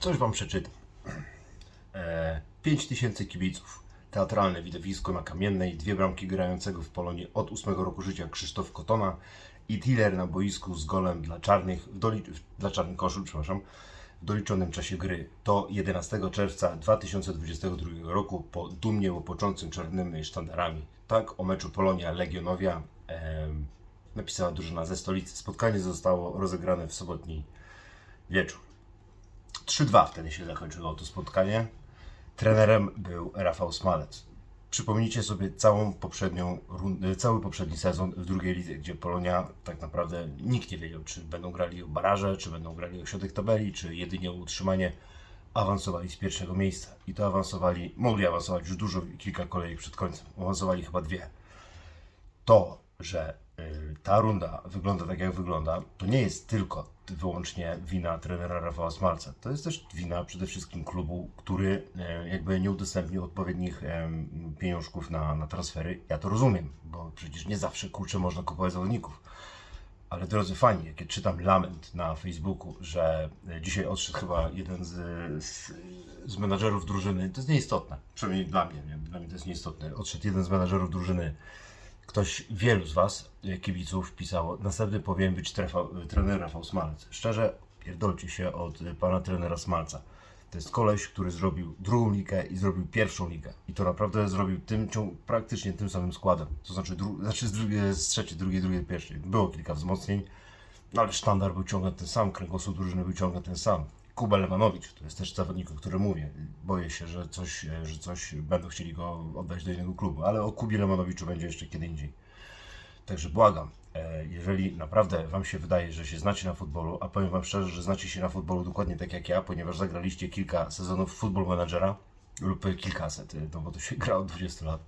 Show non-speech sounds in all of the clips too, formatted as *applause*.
Coś wam przeczytam. E, 5000 kibiców. Teatralne widowisko na Kamiennej. Dwie bramki grającego w Polonii od 8 roku życia Krzysztof Kotona i Tiller na boisku z golem dla czarnych, w doli, dla czarnych koszul, przepraszam, w doliczonym czasie gry. To 11 czerwca 2022 roku po dumnie łopoczącym czarnymi sztandarami. Tak o meczu Polonia-Legionowia em, napisała drużyna ze stolicy. Spotkanie zostało rozegrane w sobotni wieczór. 3-2 wtedy się zakończyło to spotkanie. Trenerem był Rafał Smalec. Przypomnijcie sobie całą poprzednią, run- cały poprzedni sezon w drugiej lidze, gdzie Polonia tak naprawdę nikt nie wiedział, czy będą grali o baraże, czy będą grali o środek tabeli, czy jedynie o utrzymanie. Awansowali z pierwszego miejsca i to awansowali, mogli awansować już dużo, kilka kolejek przed końcem. Awansowali chyba dwie to, że ta runda wygląda tak, jak wygląda, to nie jest tylko wyłącznie wina trenera Rafała Smalca. To jest też wina przede wszystkim klubu, który jakby nie udostępnił odpowiednich pieniążków na, na transfery. Ja to rozumiem, bo przecież nie zawsze kurczę można kupować zawodników. Ale drodzy fani, jak ja czytam lament na Facebooku, że e, dzisiaj odszedł chyba jeden z, z, z menadżerów drużyny, to jest nieistotne. Przynajmniej dla mnie, nie? dla mnie to jest nieistotne. Odszedł jeden z menadżerów drużyny ktoś, wielu z Was, e, kibiców, pisało, następny powinien być trefa, trener Rafał Smalec. Szczerze, pierdolcie się od e, pana trenera Smalca. To jest koleś, który zrobił drugą ligę i zrobił pierwszą ligę. I to naprawdę zrobił tym, praktycznie tym samym składem. To znaczy, dru, znaczy z, drugiej, z trzeciej, drugiej, drugiej, pierwszej. Było kilka wzmocnień, no ale sztandar był ciągle ten sam, kręgosłup drużyny był ciągle ten sam. Kuba Lewanowicz, to jest też zawodnik, o którym mówię. Boję się, że coś, e, że coś będą chcieli go oddać do innego klubu, ale o Kubie Lewanowiczu będzie jeszcze kiedy indziej. Także błagam, e, jeżeli naprawdę Wam się wydaje, że się znacie na futbolu, a powiem Wam szczerze, że znacie się na futbolu dokładnie tak jak ja, ponieważ zagraliście kilka sezonów Football Managera lub kilkaset, e, no bo to się *laughs* gra od 20 lat,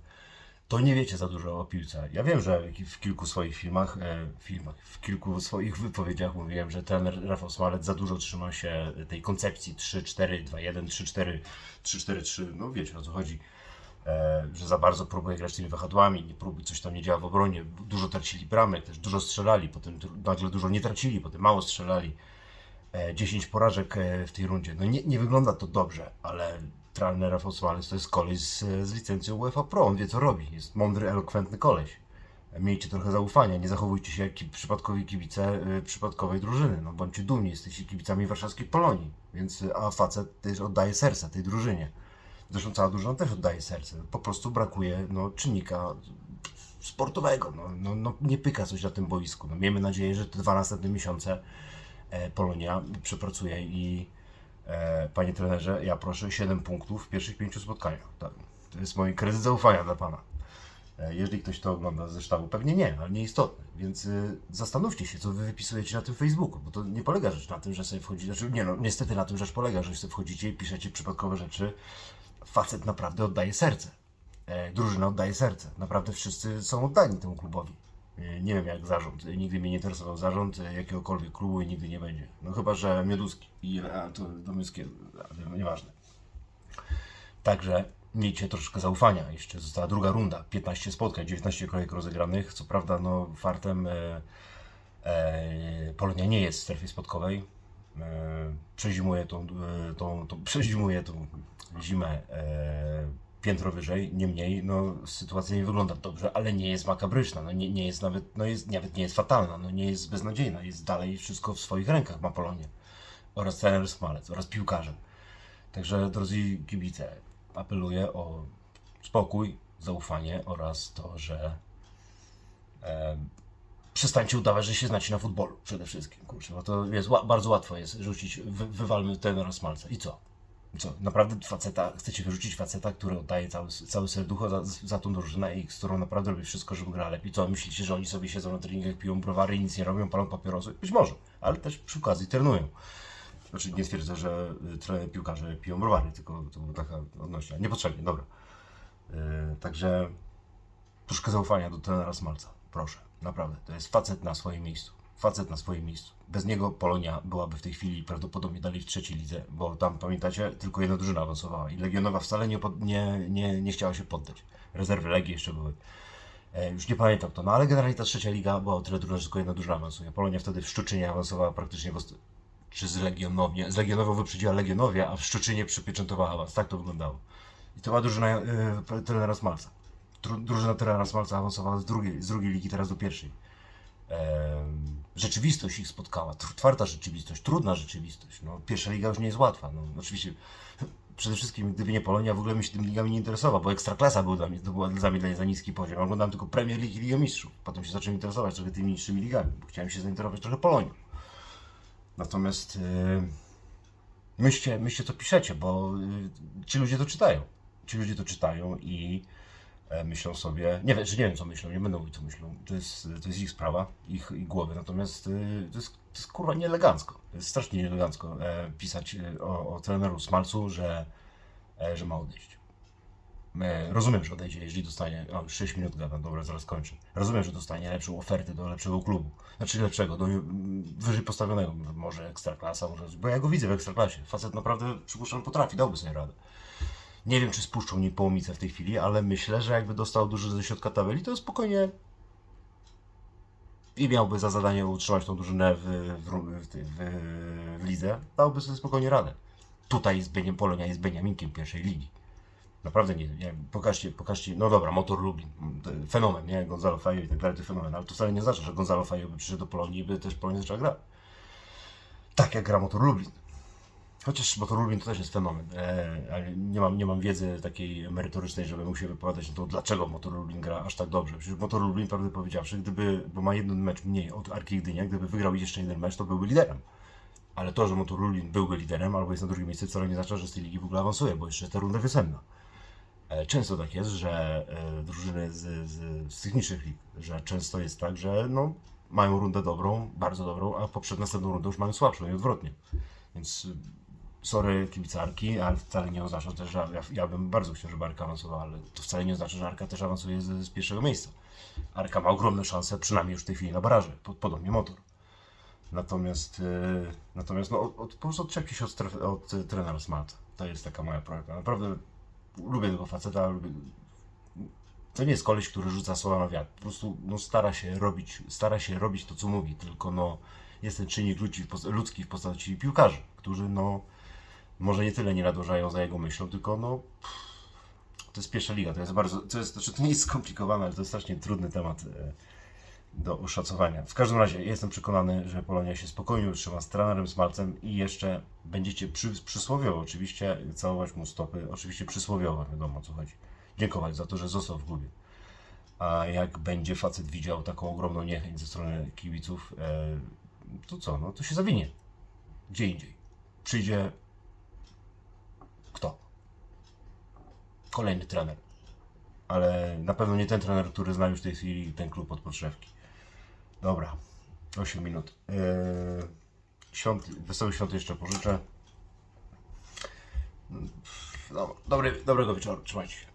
to nie wiecie za dużo o piłce. Ja wiem, że w kilku swoich filmach, e, filmach, w kilku swoich wypowiedziach mówiłem, że trener Rafał Smalec za dużo trzymał się tej koncepcji 3-4-2-1, 3-4, 3-4-3, no wiecie o co chodzi e, że za bardzo próbuje grać tymi wahadłami, nie próbuje, coś tam nie działa w obronie, dużo tracili bramek, też dużo strzelali, potem nagle dużo nie tracili, potem mało strzelali. E, 10 porażek e, w tej rundzie. No nie, nie wygląda to dobrze, ale trener Rafał Smalec to jest koleś z, z licencją UEFA Pro, on wie co robi, jest mądry, elokwentny koleś. Miejcie trochę zaufania, nie zachowujcie się jak ki- przypadkowi kibice y, przypadkowej drużyny. No bądźcie dumni, jesteście kibicami warszawskiej Polonii, więc y, a facet też oddaje serce tej drużynie. Zresztą cała drużyna też oddaje serce. Po prostu brakuje no, czynnika sportowego. No, no, no, nie pyka coś na tym boisku. No, miejmy nadzieję, że te dwa następne miesiące e, Polonia przepracuje i panie trenerze, ja proszę 7 punktów w pierwszych pięciu spotkaniach. Tak. To jest mój kredyt zaufania dla pana. E, Jeżeli ktoś to ogląda ze sztabu, pewnie nie, ale nieistotne. Więc y, zastanówcie się, co wy wypisujecie na tym Facebooku, bo to nie polega rzecz na tym, że sobie wchodzicie, znaczy nie no, niestety na tym rzecz polega, że sobie wchodzicie i piszecie przypadkowe rzeczy. Facet naprawdę oddaje serce. E, drużyna oddaje serce. Naprawdę wszyscy są oddani temu klubowi. Nie wiem jak zarząd. Nigdy mnie nie interesował zarząd jakiegokolwiek klubu i nigdy nie będzie. No chyba, że Mioduski. I a, to Domyskie, ale nieważne. Także miejcie troszkę zaufania. Jeszcze została druga runda, 15 spotkań, 19 kolejek rozegranych. Co prawda, no fartem e, e, Polonia nie jest w strefie spotkowej. E, przezimuje tą, e, tą, przezimuje tą zimę e, piętro wyżej. Niemniej, no, sytuacja nie wygląda dobrze, ale nie jest makabryczna. No, nie, nie jest nawet, no jest, nawet nie jest fatalna, no, nie jest beznadziejna. Jest dalej wszystko w swoich rękach ma Polonia. Oraz trener Smalec, oraz piłkarze. Także drodzy kibice, apeluję o spokój, zaufanie oraz to, że e, przestańcie udawać, że się znacie na futbolu przede wszystkim. Kurczę, bo to jest bardzo łatwo jest rzucić, wy, wywalmy tenora Smalca. I co? Co? Naprawdę faceta, chcecie wyrzucić faceta, który oddaje cały, całe serducho za, za tą drużynę i z którą naprawdę robi wszystko, żeby grała lepiej. Co, myślicie, że oni sobie siedzą na treningach, piją browary i nic nie robią, palą papierosy? Być może, ale też przy okazji trenują. Znaczy nie twierdzę, że y, tre- piłkarze piją browary, tylko to była taka odnośnia. Niepotrzebnie, dobra. Yy, także troszkę zaufania do trenera Smalca. Proszę, naprawdę. To jest facet na swoim miejscu. Facet na swoim miejscu. Bez niego Polonia byłaby w tej chwili prawdopodobnie dalej w trzeciej lidze, bo tam, pamiętacie, tylko jedna drużyna awansowała i Legionowa wcale nie, nie, nie, nie chciała się poddać. Rezerwy Legii jeszcze były. E, już nie pamiętam to, no ale generalnie ta trzecia liga była o tyle drużyna, że tylko jedna drużyna awansuje. Polonia wtedy w Szczuczynie awansowała praktycznie w, czy z Legionowie. Z Legionową wyprzedziła Legionowie, a w Szczecinie przypieczętowała awans. Tak to wyglądało. I to była drużyna yy, trenera Smalca. Dru- Drużyna trenera Smalca awansowała z drugiej, z drugiej ligi teraz do pierwszej. Rzeczywistość ich spotkała, twarda rzeczywistość, trudna rzeczywistość. No, pierwsza liga już nie jest łatwa. No, oczywiście *clears throat* przede wszystkim gdyby nie Polonia, w ogóle bym się tymi ligami nie interesował, bo Ekstraklasa był dla mnie, to była dla mnie dla za niski poziom. Oglądałem tylko Premier League i Ligę Mistrzów. Potem się zacząłem interesować trochę tymi niższymi ligami, bo chciałem się zainteresować trochę Polonią. Natomiast yy, myślcie, myślcie co piszecie, bo yy, ci ludzie to czytają. Ci ludzie to czytają i myślą sobie, nie wiem, że nie wiem co myślą, nie będę mówić co myślą, to jest, to jest ich sprawa, ich, ich głowy, natomiast y, to jest, to jest kurwa nieelegancko, to jest strasznie nieelegancko e, pisać e, o, o treneru Smalcu, że, e, że ma odejść. E, rozumiem, że odejdzie, jeżeli dostanie, o już 6 minut gadam, dobra, zaraz kończę, rozumiem, że dostanie lepszą ofertę do lepszego klubu, znaczy lepszego, do mm, wyżej postawionego, może Ekstraklasa, może, bo ja go widzę w Ekstraklasie, facet naprawdę, przypuszczam, potrafi, dałby sobie radę. Nie wiem, czy spuszczą mi połomicę w tej chwili, ale myślę, że jakby dostał dużo ze środka tabeli, to spokojnie i miałby za zadanie utrzymać tą drużynę w, w, w, w, w lidze, dałby sobie spokojnie radę. Tutaj z Beniem Polonia jest Beniaminkiem pierwszej ligi. Naprawdę nie, nie pokażcie, pokażcie, no dobra, Motor Lublin, fenomen, nie, Gonzalo Fajo i tak dalej, to fenomen, ale to wcale nie oznacza, że Gonzalo Fajo by przyszedł do Polonii i by też Polonia zaczęła grać. Tak jak gra Motor Lublin. Chociaż Motor Lublin to też jest fenomen, e, ale nie mam, nie mam wiedzy takiej merytorycznej, żeby mógł się wypowiadać na to, dlaczego Motor Lublin gra aż tak dobrze. Przecież Motor Lublin, prawdę powiedziawszy, gdyby, bo ma jeden mecz mniej od Arki Gdynia, gdyby wygrał jeszcze jeden mecz, to byłby liderem. Ale to, że Motor Lublin byłby liderem albo jest na drugim miejscu, wcale nie oznacza, że z tej ligi w ogóle awansuje, bo jeszcze ta runda wiosenna. E, Często tak jest, że e, drużyny z, z, z tych niższych lig, że często jest tak, że no, mają rundę dobrą, bardzo dobrą, a poprzed następną rundę już mają słabszą i odwrotnie. Więc sorry kibicarki, ale wcale nie oznacza też, że ja, ja bym bardzo chciał, żeby Arka awansowała, ale to wcale nie oznacza, że Arka też awansuje z, z pierwszego miejsca. Arka ma ogromne szanse, przynajmniej już w tej chwili na baraże, po, podobnie motor. Natomiast, y, natomiast no, od, od, po prostu odczepcie się od, stref- od y, trenera Smart. To jest taka moja prośba. Naprawdę lubię tego faceta, lubię... To nie jest koleś, który rzuca słowa na wiatr. Po prostu no, stara się robić, stara się robić to, co mówi, tylko no, jest ten czynnik ludzi, ludzki w postaci piłkarzy, którzy no, może nie tyle nie nadążają za jego myślą, tylko no, to jest pierwsza liga, to jest bardzo, to jest, znaczy to nie jest skomplikowane, ale to jest strasznie trudny temat e, do oszacowania. W każdym razie jestem przekonany, że Polonia się spokojnie utrzyma z trenerem Smalcem i jeszcze będziecie przy, przysłowiowo oczywiście całować mu stopy, oczywiście przysłowiowo, wiadomo o co chodzi. Dziękować za to, że został w klubie. A jak będzie facet widział taką ogromną niechęć ze strony kibiców, e, to co, no to się zawinie. Gdzie indziej. Przyjdzie Kolejny trener. Ale na pewno nie ten trener, który zna już w tej chwili ten klub od podszewki. Dobra, 8 minut. Eee, świąt, wesoły świąt jeszcze pożyczę. No, dobry, dobrego wieczoru, trzymajcie się.